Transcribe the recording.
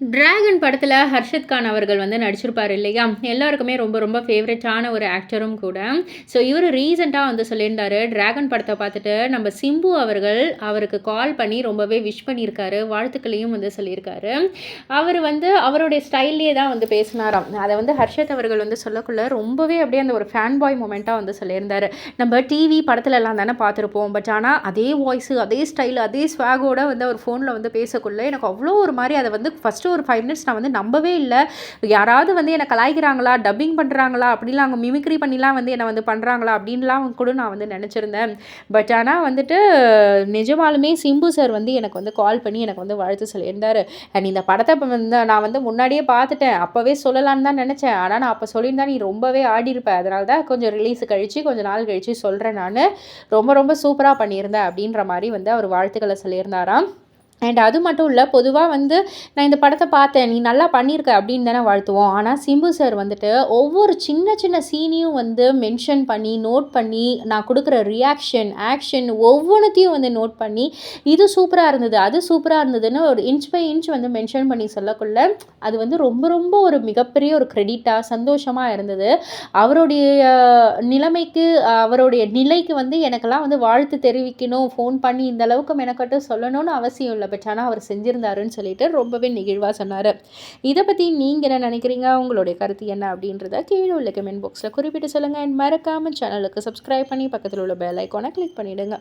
Dragon படத்தில் ஹர்ஷத் கான் அவர்கள் வந்து நடிச்சிருப்பார் இல்லையா? எல்லாருக்குமே ரொம்ப ரொம்ப ஃபேவரட்டான ஒரு ஆக்டரும் கூட. ஸோ இவர் ரீசெண்டாக வந்து சொல்லியிருந்தாரு டிராகன் படத்தை பார்த்துட்டு நம்ம சிம்பு அவர்கள் அவருக்கு கால் பண்ணி ரொம்பவே விஷ் பண்ணியிருக்காரு வாழ்த்துக்களையும் வந்து சொல்லியிருக்காரு. அவர் வந்து அவருடைய ஸ்டைல்லே தான் வந்து பேசினாராம். அதை வந்து ஹர்ஷத் அவர்கள் வந்து சொல்லக்குள்ள ரொம்பவே அப்படியே அந்த ஒரு ஃபேன் பாய் மூமெண்ட்டாக வந்து சொல்லியிருந்தார். நம்ம டிவி படத்துலலாம் தானே பார்த்துருப்போம் பட் ஆனால் அதே வாய்ஸு அதே ஸ்டைல் அதே ஸ்வாகோட வந்து அவர் ஃபோனில் வந்து பேசக்குள்ள எனக்கு அவ்வளோ ஒரு மாதிரி அதை வந்து ஃபஸ்ட்டு ஒரு ஃபைவ் மினிட்ஸ் நான் வந்து நம்பவே இல்லை. யாராவது வந்து என்னை கலாய்க்கிறாங்களா டப்பிங் பண்ணுறாங்களா அப்படிலாம் அவங்க மிமிக்ரி பண்ணிலாம் வந்து என்னை வந்து பண்ணுறாங்களா அப்படின்லாம் கூட நான் வந்து நினச்சிருந்தேன். பட் ஆனால் வந்துட்டு நிஜமாலுமே சிம்பு சார் வந்து எனக்கு வந்து கால் பண்ணி எனக்கு வந்து வாழ்த்து சொல்லியிருந்தார். அண்ட் இந்த படத்தை இப்போ வந்து நான் வந்து முன்னாடியே பார்த்துட்டேன். அப்போவே சொல்லலான்னு தான் நினச்சேன். ஆனால் நான் அப்போ சொல்லியிருந்தா நீ ரொம்பவே ஆடிருப்பேன் அதனால தான் கொஞ்சம் ரிலீஸ் கழித்து கொஞ்சம் நாள் கழித்து சொல்கிறேன் நான். ரொம்ப ரொம்ப சூப்பராக பண்ணியிருந்தேன் அப்படின்ற மாதிரி வந்து அவர் வாழ்த்துக்களை சொல்லியிருந்தாராம். அண்ட் அது மட்டும் இல்லை பொதுவாக வந்து நான் இந்த படத்தை பார்த்தேன் நீ நல்லா பண்ணியிருக்க அப்படின்னு தானே வாழ்த்துவோம். ஆனால் சிம்பு சார் வந்துட்டு ஒவ்வொரு சின்ன சின்ன சீனையும் வந்து மென்ஷன் பண்ணி நோட் பண்ணி நான் கொடுக்குற ரியாக்ஷன் ஆக்ஷன் ஒவ்வொன்றத்தையும் வந்து நோட் பண்ணி இது சூப்பராக இருந்தது அது சூப்பராக இருந்ததுன்னு ஒரு இன்ச் பை இன்ச் வந்து மென்ஷன் பண்ணி சொல்லக்குள்ள அது வந்து ரொம்ப ரொம்ப ஒரு மிகப்பெரிய ஒரு க்ரெடிட்டாக சந்தோஷமாக இருந்தது. அவருடைய நிலைமைக்கு அவருடைய நிலைக்கு வந்து எனக்கெல்லாம் வந்து வாழ்த்து தெரிவிக்கணும் ஃபோன் பண்ணி இந்த அளவுக்கு மெனக்கட்டு சொல்லணும்னு அவசியம் இல்லை. பட் ஆனால் அவர் செஞ்சுருந்தாருன்னு சொல்லிட்டு ரொம்பவே நெகிழ்வாக சொன்னார். இதை பற்றி நீங்கள் என்ன நினைக்கிறீங்க? உங்களுடைய கருத்து என்ன அப்படின்றத கீழே உள்ள கமெண்ட் பாக்ஸில் குறிப்பிட்டு சொல்லுங்கள் அண்ட் மறக்காமல் சேனலுக்கு சப்ஸ்கிரைப் பண்ணி பக்கத்தில் உள்ள பெல் ஐக்கானை கிளிக் பண்ணிவிடுங்க